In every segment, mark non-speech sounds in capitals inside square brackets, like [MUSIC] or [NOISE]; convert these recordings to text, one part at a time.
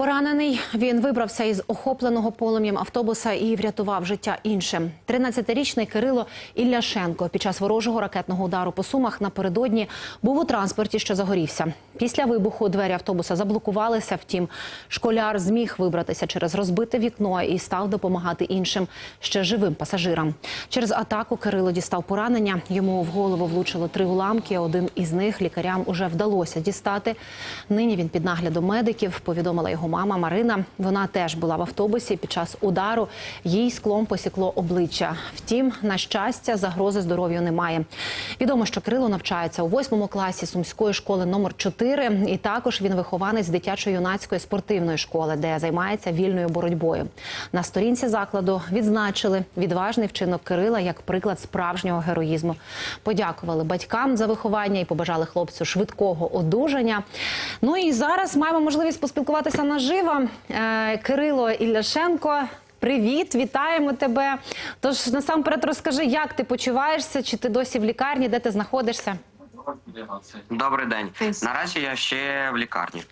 Поранений він вибрався із охопленого полум'ям автобуса і врятував життя іншим. 13-річний Кирило Ілляшенко під час ворожого ракетного удару по сумах напередодні був у транспорті, що загорівся. Після вибуху двері автобуса заблокувалися. Втім, школяр зміг вибратися через розбите вікно і став допомагати іншим ще живим пасажирам. Через атаку Кирило дістав поранення. Йому в голову влучило три уламки. Один із них лікарям уже вдалося дістати. Нині він під наглядом медиків. Повідомила його мама Марина. Вона теж була в автобусі. Під час удару їй склом посікло обличчя. Втім, на щастя, загрози здоров'ю немає. Відомо, що Кирило навчається у восьмому класі сумської школи номер 4 І також він вихованець дитячо-юнацької спортивної школи, де займається вільною боротьбою. На сторінці закладу відзначили відважний вчинок Кирила як приклад справжнього героїзму. Подякували батькам за виховання і побажали хлопцю швидкого одужання. Ну і зараз маємо можливість поспілкуватися наживо. Е, Кирило Ілляшенко. Привіт, вітаємо тебе. Тож насамперед розкажи, як ти почуваєшся, чи ти досі в лікарні, де ти знаходишся? Добрий день. Наразі я ще в лікарні.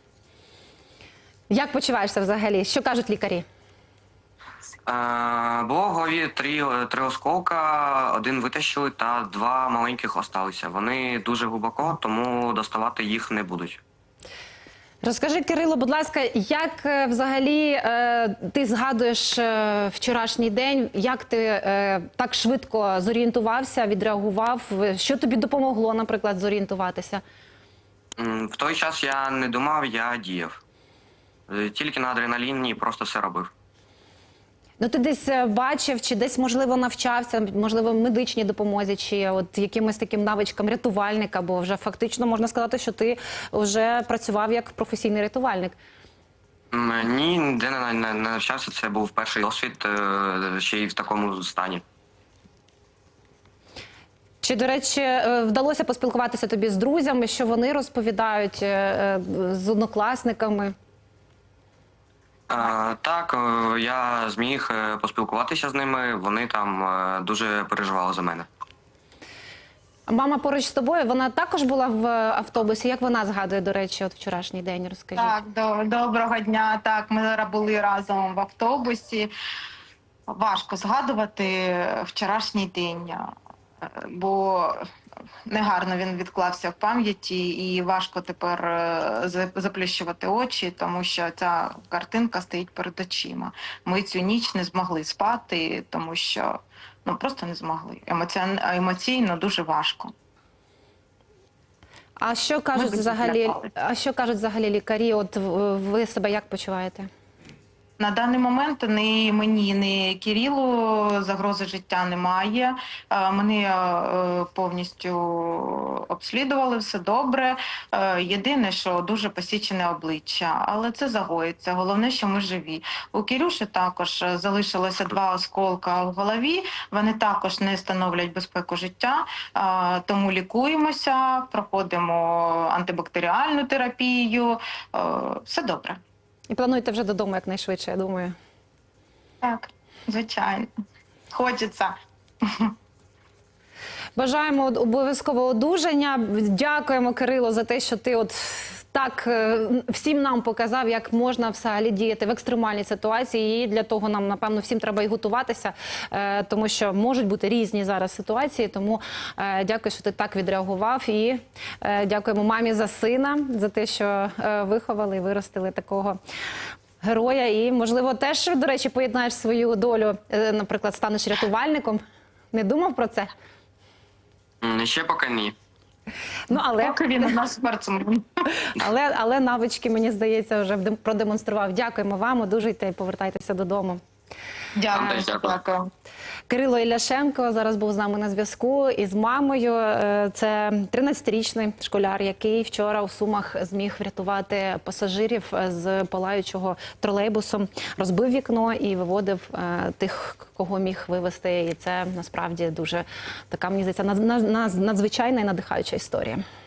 Як почуваєшся взагалі? Що кажуть лікарі? Е, було в голові три, три осколка, один витащили та два маленьких осталися. Вони дуже глибоко, тому доставати їх не будуть. Розкажи, Кирило, будь ласка, як е, взагалі е, ти згадуєш е, вчорашній день? Як ти так швидко зорієнтувався, відреагував? Що тобі допомогло, наприклад, зорієнтуватися? В той час я не думав, я діяв. Тільки на адреналіні просто все робив. Ну, ти десь е, бачив, чи десь можливо навчався, можливо, медичній допомозі, чи от якимось таким навичкам рятувальника, бо вже фактично можна сказати, що ти вже працював як професійний рятувальник. Ні, ніде не, не, не навчався. Це був перший досвід е, ще й в такому стані. Чи, до речі, е, вдалося поспілкуватися тобі з друзями, що вони розповідають е, е, з однокласниками? Е, Так, е, я зміг е, поспілкуватися з ними. Вони там дуже переживали за мене. Мама поруч з тобою, вона також була в автобусі. Як вона згадує, до речі, от вчорашній день? Розкажіть. Так, до, доброго дня. Так, ми зараз були разом в автобусі. Важко згадувати вчорашній день, бо негарно він відклався в пам'яті, і важко тепер е, заплющувати очі, тому що ця картинка стоїть перед очима. Ми цю ніч не змогли спати, тому що ну просто не змогли. Емоціон... Емоційно дуже важко. А що кажуть взагалі? А що кажуть взагалі лікарі? От ви себе як почуваєте? На даний момент ні мені, ні Кирилу загрози життя немає. Е, Мене повністю обслідували, все добре. Е, Єдине, що дуже посічене обличчя, але це загоїться. Головне, що ми живі. У Кирюші також е, залишилося два осколка в голові. Вони також не становлять безпеку життя, тому лікуємося, проходимо антибактеріальну терапію. Все добре. І плануєте вже додому якнайшвидше, я думаю. Так, звичайно. Хочеться. Бажаємо обов'язково одужання. Дякуємо, Кирило, за те, що ти от так е, всім нам показав, як можна взагалі діяти в екстремальній ситуації. І для того нам, напевно, всім треба і готуватися, е, тому що можуть бути різні зараз ситуації. Тому е, дякую, що ти так відреагував. І дякуємо мамі за сина, за те, що виховали і виростили такого. Героя, і можливо теж до речі поєднаєш свою долю, наприклад, станеш рятувальником. Не думав про це? М, Ще поки ні. Ну але Поки він у нас спортсмен. [LAUGHS] але, але навички, мені здається, вже вдем- продемонстрував. Дякуємо вам, одужуйте і повертайтеся додому. Дякую. Кирило Ілляшенко зараз був з нами на зв'язку із мамою. Е, Це 13-річний школяр, який вчора у Сумах зміг врятувати пасажирів е, з палаючого тролейбусом, розбив вікно і виводив е, тих, кого міг вивезти. І це насправді дуже така мені здається над- над- надзвичайна і надихаюча історія.